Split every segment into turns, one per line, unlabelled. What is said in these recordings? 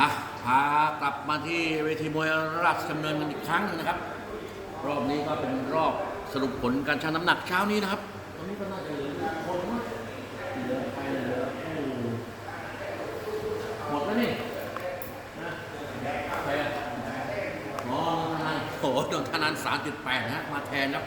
อะพากลับมาที่เวทีมวยราชดำเนินกันอีกครั้งหนึงนะครับ รอบนี้ก็เป็นรอบสรุปผลการชั่งน้ำหนักเช้านี้นะครับตอนนี้ก็น่าจะเหลือคนมั้งเหลือไปเหลือผู้หมดแล้วนี่นะใครอะอ๋อนนทนานโอ้โหนนทนานสามจุดแปดนะฮะมาแทนครับ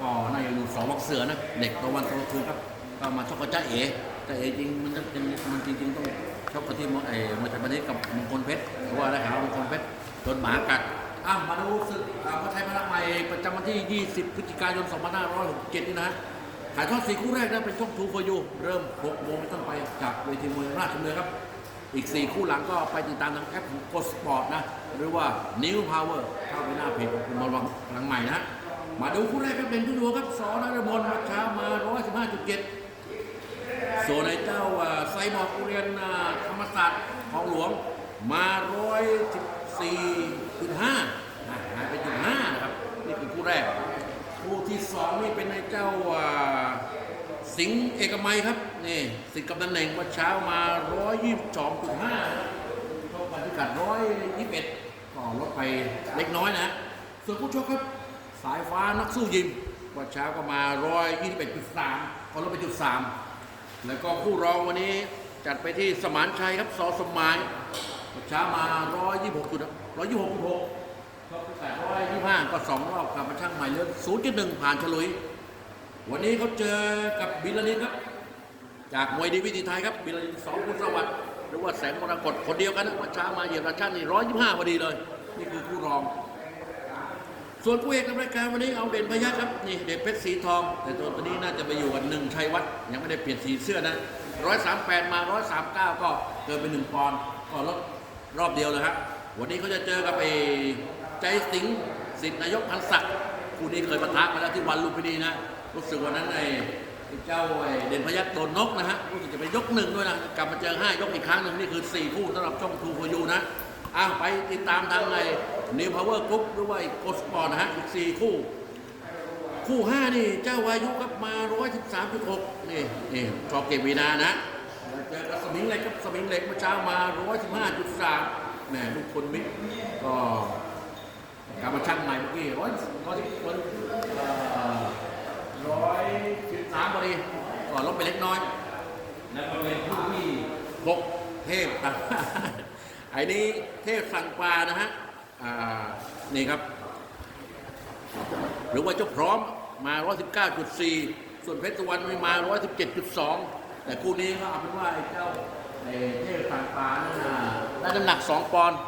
ก็น่าจะอยู่สองวักเสือนะ เด็กตะวันตกคืนครับก็มาชกกับจ้าเอ๋จ้าเอ๋จริงมันจะเป็นมันจริงๆต้อง ชกกับที่มอเอ๋มาจากประเทศกับมงคลเพชรเพราะว่าได้ข่าวมงคลเพชรโดนหมากัดอ้าวมาดูศึกอ่าพระไทยพระใหม่ประจำวันที่ 20 พฤศจิกายน 2567 นี่นะถ่ายทอดสี่คู่แรกนะเป็นช่องทูฟยูเริ่ม6โมงเป็นต้นไปจากเวทีมวยราชดำเนินครับ อีก 4 คู่หลังก็ไปติดตามทางแอปของโกสปอร์ตนะ หรือว่า New Power เข้าไปหน้าเพจของคุณมาวังพลังใหม่นะมาดูคู่แรกครับเป็นผู้ดูครับสอนรมนเช้ามา115.7 ส่วนในเจ้าอ่าไซบอร์กเรียนธรรมศาสตร์ของหลวงมา114.5นะหายไปจุดห้านะครับ นี่คือคู่แรก คู่ที่สองนี่เป็นในเจ้าสิงห์เอกมัยครับนี่สิงห์กับนันเองว่าเช้ามา122.5ชกกันพิกัด121ก็ลดไปเล็กน้อยนะส่วนผู้ชกครับสายฟ้านักสู้ยิมว่าเช้าก็มา121.3ก็ลดไปจุด3 แล้วก็คู่รองวันนี้จัดไปที่สมานชัยครับสอสมายช้ามา 126จุด126.6ก็พิกัด125 ก็สองรอบกลับมาช่างใหม่เหลือ0.1 ผ่านฉลุย วันนี้เขาเจอกับบิลลานินครับ จากมวยดีวิธีไทยครับ บิลลานินสองคุณสวัสดิ์หรือว่าแสงมรกตคนเดียวกันนะวัช้ามาเหยียบราชาตินี่125พอดีเลย นี่คือคู่รอง ส่วนผู้เอกในรายการวันนี้เอาเด่นพยัคครับนี่เด่นเพชรสีทอง แต่ตัวตัวนี้น่าจะไปอยู่กับหนึ่งชัยวัฒน์ยังไม่ได้เปลี่ยนสีเสื้อนะร้อยสามแปดมาร้อยสามเก้าก็เกินไปหนึ่งปอนด์ก็ลดรอบเดียวเลยครับวันนี้เขาจะเจอกับไอ้ใจสิงห์สิทธินายกพันศักดิ์คู่นี้เคยปะทะมาแล้วที่วันลุมพินีนะรู้สึกวันนั้นไอ้เจ้าไอ้เด่นพยัคฆ์โดนนกนะฮะรู้สึกจะเป็นยกหนึ่งด้วยนะกลับมาเจอห้ายกอีกครั้งหนึ่งนี่คือสี่คู่สำหรับช่องทูฟยูนะอ้าวไปติดตามทางใน New Power Group หรือว่าโกสปอร์ตนะฮะอีก4คู่ คู่5นี่เจ้าวายุครับมา113.6นี่นี่ชอเกตวีนานะเจอกับสมิงเล็กครับสมิงเล็กเมื่อเช้ามา115.3แหมลูกคนมิกก็กลับมาช่างใหม่เมื่อกี้ร้อยร้อยสิบคนร้อยสิบสามพอดีก็ลดไปเล็กน้อยแล้วก็เป็นผู้ที่หกเทพต่างไอ้นี้เทพสั่งปลานะฮะ นี่ครับ หรือว่าเจ้าพร้อมมา 119.4 ส่วนเพชรสุวรรณไม่มา 117.2 แต่คู่นี้ก็เอาเป็นว่าไอ้เจ้าไอ้เทพสั่งปานนะฮะได้น้ำหนัก 2 ปอนด์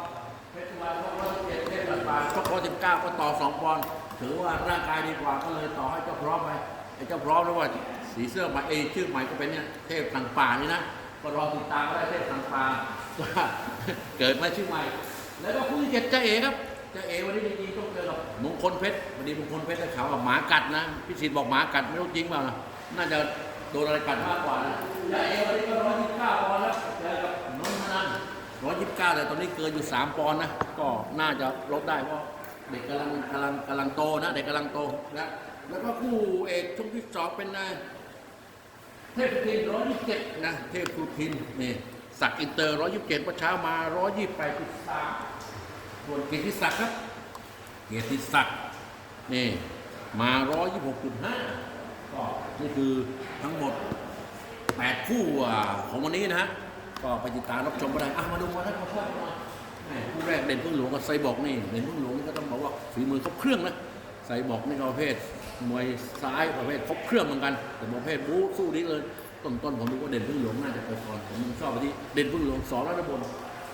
เพชรสุวรรณชก117เทพสั่งปลาชก119 ก็ต่อ 2 ปอนด์ถือว่าร่างกายดีกว่าก็เลยต่อให้เจ้าพร้อมไปไอ้เจ้าพร้อมหรือว่าสีเสื้อใหม่เอชื่อใหม่ก็เป็นเนี่ยเทพสั่งป่านี่นะก็รอติดตามก็ได้เทพสั่งป่าว่าเกิดมาชื่อใหม่ แล้วก็คู่ที่เจ็ดจ้าเอ๋ครับจ้าเอ๋วันนี้จริงๆต้องเจอกับมงคลเพชรวันนี้มงคลเพชรได้ข่าวว่าหมากัดนะพี่ศิษย์บอกหมากัดไม่รู้จริงเปล่านะน่าจะโดนอะไรกัดมากกว่านะจ้าเอ๋วันนี้ก็ร้อยยี่สิบเก้าปอนด์แล้วเจอกับนนทนันร้อยยี่สิบเก้าแต่ตอนนี้เกินอยู่สามปอนด์นะก็น่าจะลดได้เพราะเด็กกำลังกำลังกำลังโตนะเด็กกำลังโตนะแล้วก็คู่เอกช่วงที่สองเป็นนายเทพสุทินร้อยยี่สิบเจ็ดนะเทพสุทินนี่ ศักอินเตอร์ร้อยยี่สิบเจ็ดเช้ามาร้อยยี่สิบแปดจุดสามส่วนเกียรติศักดิ์ครับ เกียรติศักดิ์นี่มาร้อยยี่สิบหกจุดห้าก็นี่คือทั้งหมดแปดคู่ของวันนี้นะฮะก็ไปติดตามรับชมกันได้อะมาดูวันนั้นมาชอบกันหน่อยม่คู่แรกเด่นพึ่งหลวงกับไซบอกนี่เด่นพึ่งหลวงนี่ก็ต้องบอกว่าฝีมือครบเครื่องนะไซบอกนี่ก็ประเภทมวยซ้ายประเภทครบเครื่องเหมือนกัน แต่ประเภทบู๊สู้นี้เลย ต้นต้นๆผมดูว่าเด่นพึ่งหลวงน่าจะเปิดก่อนผมชอบไปที่เด่นพึ่งหลวงสองระดับบน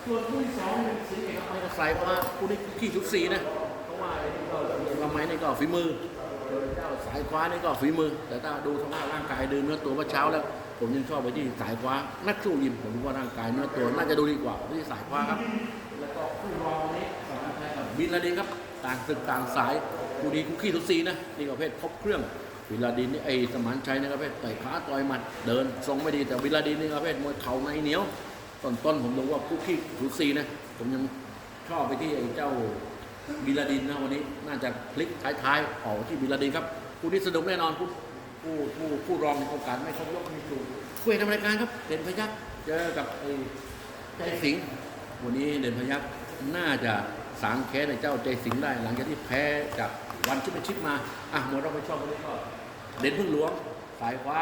ส่วนคู่ที่สองเป็นสีเอกมัยกับไซเพราะว่าคู่นี้ขี้ชุดสีนะเพราะว่าลำไม้นี่ก็ฝีมือเจ้าสายคว้านี่ก็ฝีมือ แต่ถ้าดูสภาพร่างกายเดูเนื้อตัวเมื่อเช้าแล้ว ผมยังชอบไปที่สายคว้านักสู้ยิมผมดูว่าร่างกายเนื้อตัวน่าจะดูดีกว่าที่สายคว้าครับ แล้วก็คู่รองนี้สองไทยกับบินลาดินครับต่างศึกต่างสายคู่ดีคู่ขี้ทุกสีนะนี่ก็ประเภทครบเครื่อง วิลาดินนี่ไอ้สมานชัยนี่ก็ประเภทต่อยขาต่อยหมัดเดินทรงไม่ดีแต่วิลาดินนี่ก็ประเภทมวยเข่าในเหนียวต้นต้นๆผมดูว่าคู่ขี้ทุกสีนะผมยังชอบไปที่ไอ้เจ้าบิลาดินนะวันนี้น่าจะพลิกท้ายๆออกที่บิลาดินครับคู่นี้สนุกแน่นอนคู่คู่คู่คู่รองในโอกาสไม่ครบยกไม่ถูกคุยทำรายการครับ เด่นพยักเจอกับไอ้ใจสิงห์วันนี้เด่นพยักน่าจะสางแค้นในเจ้าใจสิงห์ได้ หลังจากที่แพ้จาก วันชิปเป็นชิปมาอะหมดเราไปชอบวันนี้ก็เด่นพึ่งหลวงสายฟ้า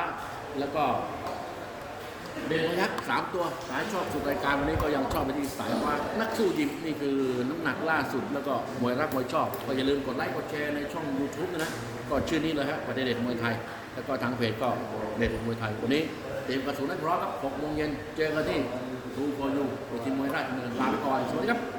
แล้วก็เด่นพยักสามตัวสายชอบสุดรายการวันนี้ก็ยังชอบไปที่สายฟ้านักสู้ยิมนี่คือน้ำหนักล่าสุด แล้วก็มวยรักมวยชอบ ก็อย่าลืมกดไลค์กดแชร์ในช่อง YouTube นะก็ชื่อนี้เลยฮะประเด็นมวยไทย แล้วก็ทางเพจก็เด็ดมวยไทยวันนี้เตรียมกระสุนให้พร้อมครับ6โมงเย็นเจอกันที่ทูฟยูทีมมวยราชดำเนินลาไปก่อนสวัสดีครับ